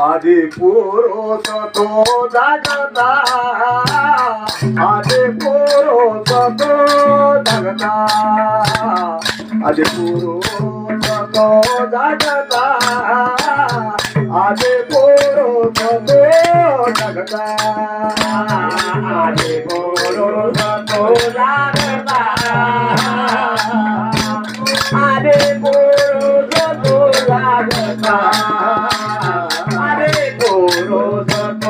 আদি পুরো তত জাগতা। আদি পুরো তত জাগতা। আদি পুরো তত জাগতা। আদি পুরো তত জাগতা। আদি পুরো তত জাগতা। আদি পুরো তত জাগতা।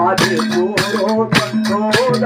ఆది పూర్వ